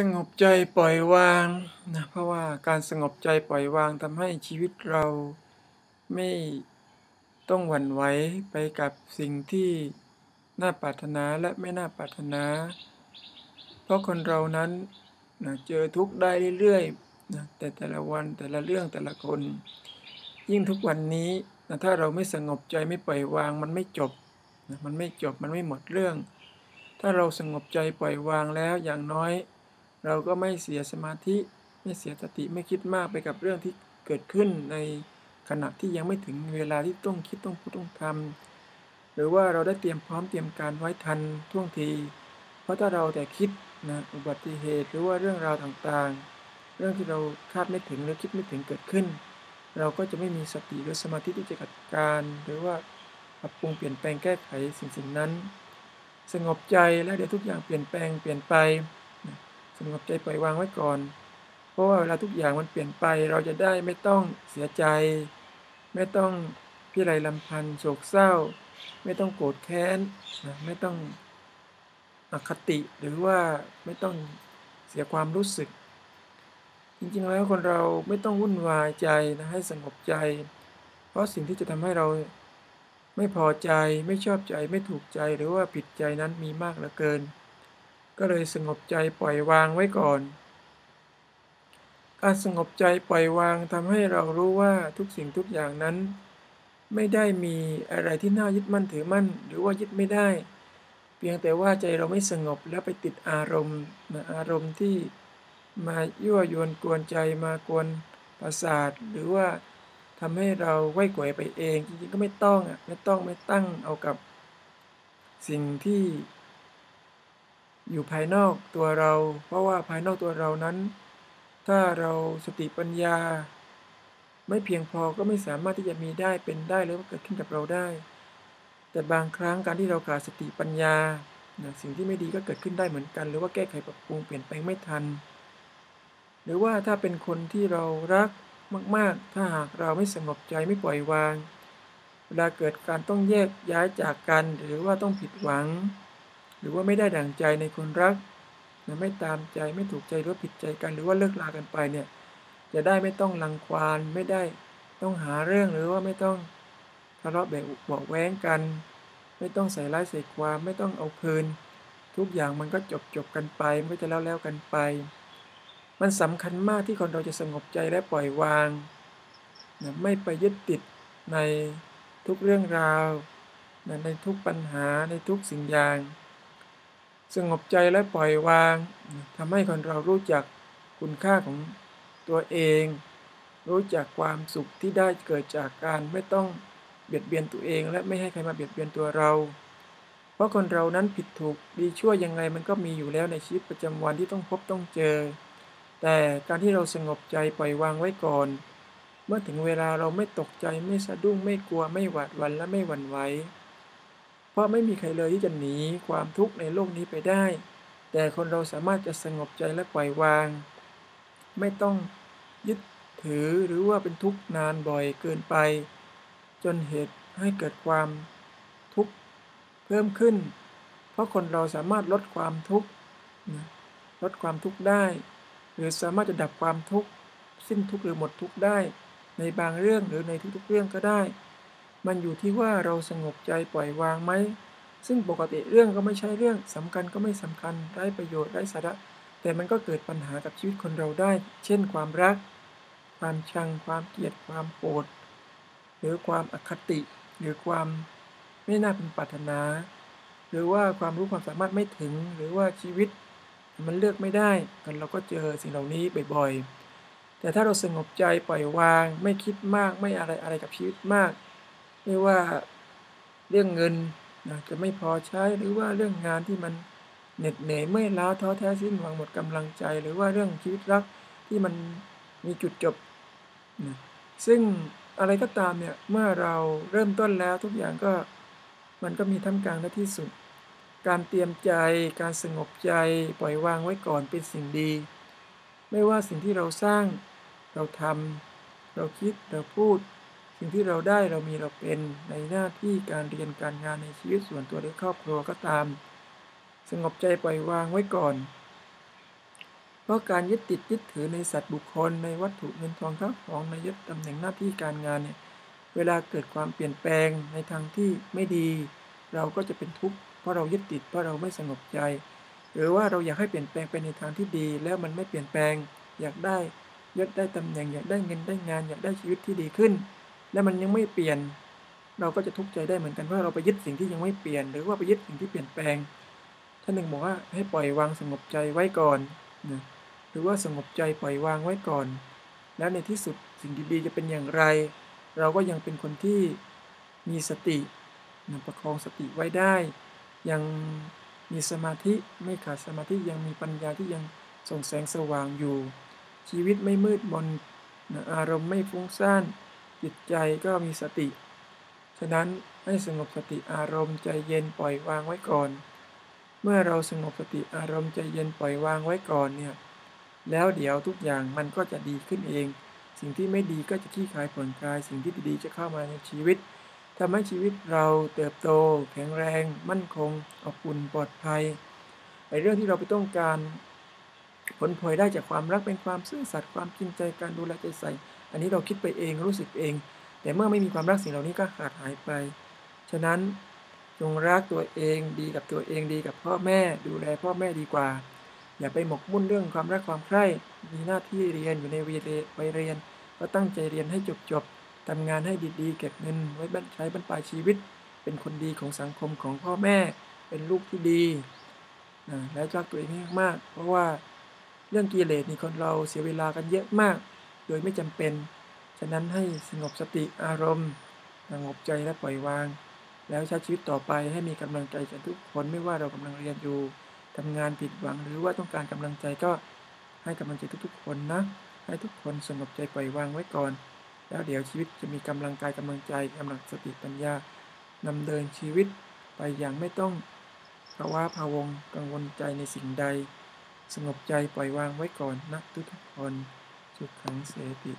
สงบใจปล่อยวางนะเพราะว่าการสงบใจปล่อยวางทำให้ชีวิตเราไม่ต้องหวั่นไหวไปกับสิ่งที่น่าปรารถนาและไม่น่าปรารถนา เพราะคนเรานั้นนะเจอทุกข์ได้เรื่อยๆนะแต่แต่ละวันแต่ละเรื่องแต่ละคน ยิ่งทุกวันนี้นะถ้าเราไม่สงบใจไม่ปล่อยวางมันไม่จบนะมันไม่จบมันไม่หมดเรื่อง ถ้าเราสงบใจปล่อยวางแล้วอย่างน้อย เราก็ไม่เสียสมาธิไม่เสียสติไม่คิดมากไปกับเรื่องที่เกิดขึ้นในขณะที่ยังไม่ถึงเวลาที่ต้องคิดต้องพูดต้องทำหรือว่าเราได้เตรียมพร้อมเตรียมการไว้ทันท่วงที เพราะถ้าเราแต่คิดนะอุบัติเหตุหรือว่าเรื่องราวต่างๆ เรื่องที่เราคาดไม่ถึงหรือคิดไม่ถึงเกิดขึ้น เราก็จะไม่มีสติหรือสมาธิที่จะจัดการ หรือว่าปรับปรุงเปลี่ยนแปลงแก้ไขสิ่งสิ่งนั้น สงบใจแล้วเดี๋ยวทุกอย่างเปลี่ยนแปลงเปลี่ยนไป สงบใจปล่อยวางไว้ก่อน เพราะว่าเวลาทุกอย่างมันเปลี่ยนไปเราจะได้ไม่ต้องเสียใจ ไม่ต้องพิไรลำพันโศกเศร้า ไม่ต้องโกรธแค้นนะไม่ต้องอคติหรือว่าไม่ต้องเสียความรู้สึก จริงๆแล้วคนเราไม่ต้องวุ่นวายใจนะให้สงบใจ เพราะสิ่งที่จะทำให้เราไม่พอใจไม่ชอบใจไม่ถูกใจหรือว่าผิดใจนั้นมีมากเหลือเกิน ก็เลยสงบใจปล่อยวางไว้ก่อน การสงบใจปล่อยวางทำให้เรารู้ว่าทุกสิ่งทุกอย่างนั้น ไม่ได้มีอะไรที่น่ายึดมั่นถือมั่น หรือว่ายึดไม่ได้ เพียงแต่ว่าใจเราไม่สงบแล้วไปติดอารมณ์นะอารมณ์ที่มายั่วยวนกวนใจมากวนประสาทหรือว่าทำให้เราไหวกวยไปเองจริงๆก็ไม่ต้องอะไม่ต้องไม่ตั้งเอากับ สิ่งที่ อยู่ภายนอกตัวเรา เพราะว่าภายนอกตัวเรานั้น ถ้าเราสติปัญญา ไม่เพียงพอก็ไม่สามารถที่จะมีได้เป็นได้หรือว่าเกิดขึ้นกับเราได้ แต่บางครั้งการที่เราขาดสติปัญญาสิ่งที่ไม่ดีก็เกิดขึ้นได้เหมือนกัน หรือว่าแก้ไขปรับปรุงเปลี่ยนแปลงไม่ทัน หรือว่าถ้าเป็นคนที่เรารักมาก ๆ ถ้าหากเราไม่สงบใจไม่ปล่อยวาง เวลาเกิดการต้องแยกย้ายจากกัน หรือว่าต้องผิดหวัง รือว่าไม่ได้ดั่งใจในคนรักนะไม่ตามใจไม่ถูกใจหรือผิดใจกัน หรือว่าเลิกลากันไปเนี่ยจะได้ไม่ต้องลังควานไม่ได้ต้องหาเรื่องหรือว่าไม่ต้องทะเลาะแบกบอกแว้งกัน ไม่ต้องใส่ร้ายใส่ความไม่ต้องเอาคืน ทุกอย่างมันก็จบจบกันไปมันก็จะแล้วแล้วกันไป มันสำคัญมากที่คนเราจะสงบใจและปล่อยวางนะไม่ไปยึดติดในทุกเรื่องราวนะในทุกปัญหาในทุกสิ่งอย่าง สงบใจและปล่อยวางทำให้คนเรารู้จักคุณค่าของตัวเอง รู้จักความสุขที่ได้เกิดจากการไม่ต้องเบียดเบียนตัวเอง และไม่ให้ใครมาเบียดเบียนตัวเรา เพราะคนเรานั้นผิดถูกดีชั่วยังไงมันก็มีอยู่แล้วในชีวิตประจำวันที่ต้องพบต้องเจอ แต่การที่เราสงบใจปล่อยวางไว้ก่อน เมื่อถึงเวลาเราไม่ตกใจไม่สะดุ้งไม่กลัวไม่หวาดหวั่นและไม่หวั่นไหว เพราะไม่มีใครเลยที่จะหนีความทุกข์ในโลกนี้ไปได้ แต่คนเราสามารถจะสงบใจและปล่อยวาง ไม่ต้องยึดถือหรือว่าเป็นทุกข์นานบ่อยเกินไป จนเหตุให้เกิดความทุกข์เพิ่มขึ้น เพราะคนเราสามารถลดความทุกข์ลดความทุกข์ได้ หรือสามารถจะดับความทุกข์สิ้นทุกข์หรือหมดทุกข์ได้ ในบางเรื่องหรือในทุกๆเรื่องก็ได้ มันอยู่ที่ว่าเราสงบใจปล่อยวางไหม ซึ่งปกติเรื่องก็ไม่ใช่เรื่องสำคัญก็ไม่สำคัญไร้ประโยชน์ไร้สาระ แต่มันก็เกิดปัญหากับชีวิตคนเราได้ เช่น ความรัก ความชัง ความเกลียด ความโกรธ หรือความอคติ หรือความไม่น่าเป็นปรารถนา หรือว่าความรู้ความสามารถไม่ถึง หรือว่าชีวิตมันเลือกไม่ได้กันเราก็เจอสิ่งเหล่านี้บ่อยๆ แต่ถ้าเราสงบใจปล่อยวาง ไม่คิดมากไม่อะไรอะไรกับชีวิตมาก ไม่ว่าเรื่องเงินจะไม่พอใช้หรือว่าเรื่องงานที่มันเหน็ดเหนื่อยไม่ล้าท้อแท้สิ้นหวังหมดกำลังใจ หรือว่าเรื่องชีวิตรักที่มันมีจุดจบนะซึ่งอะไรก็ตามเนี่ยเมื่อเราเริ่มต้นแล้วทุกอย่างก็มันก็มีท่ามกลางและที่สุด การเตรียมใจ การสงบใจ ปล่อยวางไว้ก่อนเป็นสิ่งดี ไม่ว่าสิ่งที่เราสร้าง เราทำเราคิดเราพูด สิ่งที่เราได้เรามีเราเป็นในหน้าที่การเรียนการงานในชีวิตส่วนตัวหรือครอบครัวก็ตาม สงบใจปล่อยวางไว้ก่อน เพราะการยึดติดยึดถือในสัตว์บุคคล ในวัตถุเงินทองข้าวของในยศตำแหน่งหน้าที่การงานเนี่ยเวลาเกิดความเปลี่ยนแปลงในทางที่ไม่ดี เราก็จะเป็นทุกข์เพราะเรายึดติดเพราะเราไม่สงบใจ หรือว่าเราอยากให้เปลี่ยนแปลงไปในทางที่ดี แล้วมันไม่เปลี่ยนแปลง อยากได้ยศได้ตำแหน่งอยากได้เงินได้งาน อยากได้ชีวิตที่ดีขึ้น แล้วมันยังไม่เปลี่ยน เราก็จะทุกข์ใจได้เหมือนกันเพราะเราไปยึดสิ่งที่ยังไม่เปลี่ยน หรือว่าไปยึดสิ่งที่เปลี่ยนแปลง ท่านหนึ่งบอกว่าให้ปล่อยวางสงบใจไว้ก่อนนะหรือว่าสงบใจปล่อยวางไว้ก่อน แล้วในที่สุดสิ่งดีๆจะเป็นอย่างไร เราก็ยังเป็นคนที่มีสตินะประคองสติไว้ได้ ยังมีสมาธิไม่ขาดสมาธิยังมีปัญญาที่ยังส่องแสงสว่างอยู่ ชีวิตไม่มืดมนนะอารมณ์ไม่ฟุ้งซ่าน จิตใจก็มีสติ ฉะนั้นให้สงบสติอารมณ์ใจเย็นปล่อยวางไว้ก่อน เมื่อเราสงบสติอารมณ์ใจเย็นปล่อยวางไว้ก่อนเนี่ย แล้วเดี๋ยวทุกอย่างมันก็จะดีขึ้นเอง สิ่งที่ไม่ดีก็จะขี้คายผ่อนคลาย สิ่งที่ดีๆจะเข้ามาในชีวิตทำให้ชีวิตเราเติบโต แข็งแรง มั่นคงอบอุ่นปลอดภัยไอ้เรื่องที่เราไปต้องการผลพลอยได้จากความรักเป็นความซื่อสัตย์ความจริงใจการดูแลใจใส่ อันนี้เราคิดไปเองรู้สึกเอง แต่เมื่อไม่มีความรักสิ่งเหล่านี้ก็ขาดหายไป ฉะนั้นจงรักตัวเองดีกับตัวเองดีกับพ่อแม่ ดูแลพ่อแม่ดีกว่า อย่าไปหมกมุ่นเรื่องความรักความใคร่มีหน้าที่เรียนอยู่ในวีเรไปเรียน ก็ตั้งใจเรียนให้จบจบทำงานให้ดีๆ เก็บเงินไว้บใช้บรรปลายชีวิต เป็นคนดีของสังคมของพ่อแม่ เป็นลูกที่ดีนะแล้วรักตัวเองให้มาก เพราะว่าเรื่องกิเลสนี่คนเราเสียเวลากันเยอะมาก โดยไม่จำเป็น ฉะนั้นให้สงบสติอารมณ์สงบใจและปล่อยวาง แล้วใช้ชีวิตต่อไปให้มีกำลังใจกันทุกคนไม่ว่าเรากำลังเรียนอยู่ทำงานผิดหวังหรือว่าต้องการกำลังใจก็ให้กำลังใจทุกๆ คนนะ ให้ทุกคนสงบใจปล่อยวางไว้ก่อน แล้วเดี๋ยวชีวิตจะมีกำลังกายกำลังใจกำลังสติปัญญานำเดินชีวิตไปอย่างไม่ต้องภาวะพะวงกังวลใจในสิ่งใด สงบใจปล่อยวางไว้ก่อนนะทุกๆคน สุขขังเสติ